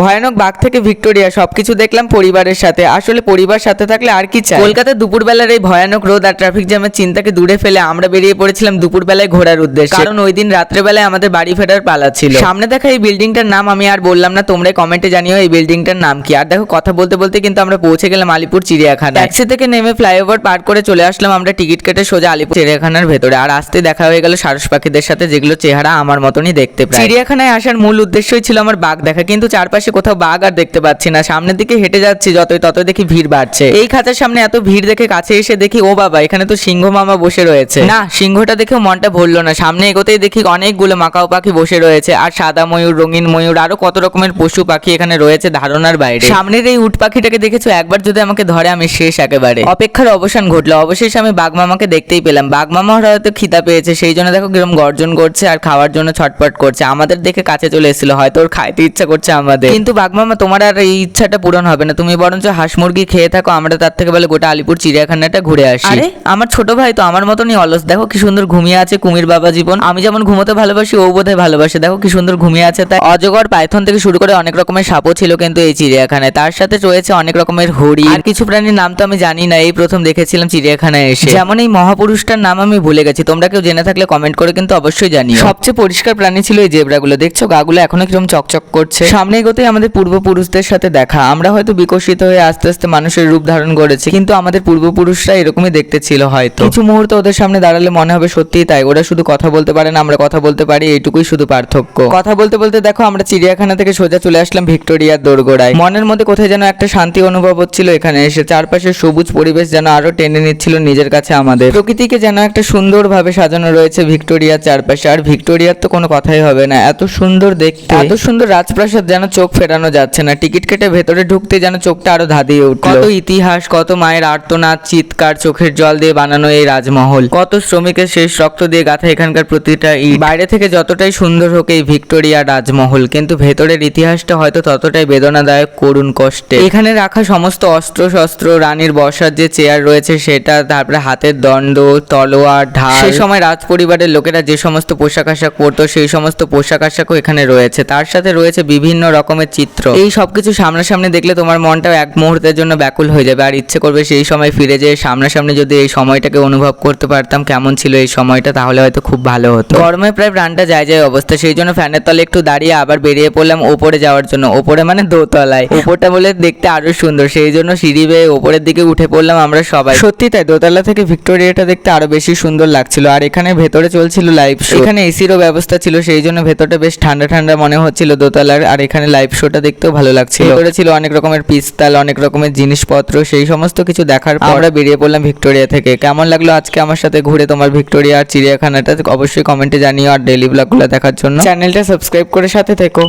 ভয়ানক বাঘ থেকে ভিক্টোরিয়া, সবকিছু দেখলাম পরিবারের সাথে। আসলে পরিবার সাথে থাকলে আর কি চাই? কলকাতায় দুপুরবেলার এই ভয়ানক রোদ আর ট্রাফিক জ্যামের চিন্তাকে দূরে ফেলে আমরা বেরিয়ে পড়েছিলাম দুপুরবেলায় ঘোরার উদ্দেশ্যে। কারণ ওই দিন রাত্রেবেলায় আমাদের বাড়ি ফেরার পালা ছিল। সামনে দেখা এই বিল্ডিংটার নাম আমি আর বললাম না, তোমরা কমেন্টে জানিও এই বিল্ডিংটার নাম কি। আর দেখো, কথা বলতে বলতে কিন্তু আমরা পৌঁছে গেলাম আলিপুর চিড়িয়াখানা ট্যাক্সি থেকে নেমে ফ্লাইওভার পার করে চলে আসলাম আমরা টিকিট কেটে সোজা আলিপুর চিড়িয়াখানার ভেতরে। আর আসতে দেখা হয়ে গেল সারস পাখিদের সাথে, যেগুলো চেহারা আমার মতনই দেখতে চিড়িয়াখানায় আসার মূল উদ্দেশ্যই ছিল আমার বাঘ দেখা, কিন্তু চারপাশে কোথাও বাঘ আর দেখতে পাচ্ছি না। সামনের দিকে হেঁটে যাচ্ছি যতই, ততই দেখি ভিড় বাড়ছে। এই খাঁচার সামনে এত ভিড় দেখে কাছে এসে দেখি, ও বাবা, এখানে তো সিংহ মামা বসে রয়েছে। না, সিংহটা দেখেও মনটা ভরলো না। সামনে এগোতেই দেখি অনেকগুলো মাকাও পাখি বসে রয়েছে আর সাদা ময়ূর, রঙিন ময়ূর, আরও কত রকমের পশু পাখি এখানে রয়েছে ধারণার বাইরে। সামনের এই উট পাখিটাকে দেখেছ? একবার যদি আমাকে ধরে, আমি শেষ একেবারে। অপেক্ষার অবসান ঘটলো। অবশেষে আমি বাঘ মামাকে দেখতেই পেলাম। বাঘ মামা হয়তো খিতা পেয়েছে। সেই জন্য দেখো কিরম গর্জন করছে আর খাওয়ার জন্য ছটপট করছে। আমাদের দেখে কাছে চলে এসেছিল। হয়তো ওর খাইতে ইচ্ছা করছে আমাদের। কিন্তু বাঘ মামা তোমার আর এই ইচ্ছাটা পূরণ হবে না। তুমি বরঞ্চ হাঁস মুরগি খেয়ে থাকো আমরা তার থেকে বলে গোটা আলিপুর চিড়িয়াখানাটা ঘুরে আসি। আরে আমার ছোট ভাই তো আমার মতনই অলস। দেখো কি সুন্দর ঘুমিয়ে আছে কুমির বাবা জীবন। আমি যেমন ঘুমোতে ভালোবাসি ও বোধহয় ভালোবাসে। দেখো কি সুন্দর ঘুমিয়ে আছে তাই অজগর পাইথন থেকে শুরু করে অনেক রকমের সাপও ছিল কিন্তু এই চিড়িয়াখানায়। তার সাথে রয়েছে অনেক রকমের হরিণ আর কিছু প্রাণীর নাম তো আমি জানি না এই প্রথম দেখেছিলাম চিড়িয়াখানায় এসে। যেমন এই মহাপুরুষটার নাম আমি ভুলে গেছি। তোমরা কেউ জেনে থাকলে কমেন্ট করে কিন্তু অবশ্যই জানি সবচেয়ে পরিষ্কার প্রাণী ছিল এই জেব্রাগুলো। দেখছ গাগুলো এখনও কীরকম চকচক করছে। সামনে এগোতেই আমাদের পূর্বপুরুষদের সাথে দেখা। আমরা হয়তো বিকশিত হয়ে আস্তে আস্তে মানুষের রূপ ধারণ করেছি, কিন্তু আমাদের পূর্বপুরুষরা এরকমই দেখতে ছিল হয়তো। কিছু মুহূর্ত ওদের সামনে দাঁড়ালে মনে হবে সত্যিই তাই। ওরা শুধু কথা বলতে পারে না, আমরা কথা বলতে পারি, এইটুকুই শুধু পার্থক্য। কথা বলতে বলতে দেখো, আমরা চিড়িয়াখানা থেকে সোজা চলে আসলাম ভিক্টোরিয়ার দোরগোড়ায়। মনের মধ্যে কোথায় যেন একটা শান্তি অনুভব হচ্ছিল এখানে, এসে চারপাশে সবুজ পরিবেশ যেন আরও টেনে নিচ্ছিল নিজের কাছে আমাদের। প্রকৃতিকে যেন একটা সুন্দরভাবে সাজানো রয়েছে ভিক্টোরিয়ার চারপাশে, আর ভিক্টোরিয়ার তো কোনো কথাই হবে না। এত সুন্দর দেখতে। এত সুন্দর রাজপ্রাসাদ যেন চোখ ফেরানো যাচ্ছে না। টিকিট কেটে ভেতরে ঢুকতে যেন চোখটা আরও ধাঁধিয়ে উঠল। কত ইতিহাস, কত মায়ের আর্তনাদ, চিৎকার, চোখের জল দিয়ে বানানো এই রাজমহল। কত শ্রমিকের শেষ রক্ত দিয়ে গাথা এখানকার প্রতিটা ইট। বাইরে থেকে যতটাই সুন্দর হোক এই ভিক্টোরিয়া রাজমহল, কিন্তু ভেতরের ইতিহাসটা হয়তো ততটাই বেদনাদায়ক, করুণ কষ্টে এখানে রাখা সমস্ত অস্ত্র শস্ত্র রানীর বসার যে চেয়ার রয়েছে, সেটা, তারপরে হাতের দণ্ড, তলোয়ার, ঢাল। সেই সময় রাজ পরিবারের লোকেরা যে সমস্ত পোশাক আশাক পরতো, সেই সমস্ত পোশাক আশাকও এখানে রয়েছে। তার সাথে রয়েছে বিভিন্ন রকমের চিত্র। এই সবকিছু সামনাসামনি দেখলে তোমার মনটাও এক মুহূর্তের জন্য ব্যাকুল হয়ে যাবে। আর ইচ্ছে করবে সেই সময় ফিরে যেয়ে সামনাসামনি যদি এই সময়টাকে অনুভব করতে পারতাম কেমন ছিল এই সময়টা তাহলে হয়তো খুব ভালো হতো। গরমে প্রায় প্রাণটা যায় যায় অবস্থা। সেই জন্য ফ্যানের তলে একটু দাঁড়িয়ে আবার বেরিয়ে পড়লাম ওপরে যাওয়ার জন্য। ওপরে মানে দোতলায়। ওপরটা বলে দেখতে আরও সুন্দর। সেই জন্য সিঁড়ি বেয়ে ওপরের দিকে উঠে পড়লাম আমরা সবাই। সত্যি তাই? দোতলা থেকে ভিক্টোরিয়াটা দেখতে আরও বেশি সুন্দর লাগছিল। আর এখানে ভেতরে চলছিল লাইভ শো। এখানে এসিরও ব্যবস্থা ছিল সেই জন্য ভেতরটা বেশ ঠান্ডা ঠান্ডা মনে হচ্ছিল দোতলার। আর এখানে লাইভ শোটা দেখতেও ভালো লাগছিল। ভিতরে ছিল অনেক রকমের পিস্তাল অনেক রকমের জিনিসপত্র সেই সমস্ত কিছু দেখার পর আমরা বেরিয়ে পড়লাম ভিক্টোরিয়া থেকে। কেমন লাগল আজকে আমার সাথে ঘুরে তোমার ভিক্টোরিয়া আর চিড়িয়াখানাটা? অবশ্যই কমেন্টে জানিও আর ডেলি ব্লগগুলো দেখার জন্য। চ্যানেলটা সাবস্ক্রাইব করে সাথে থেকো।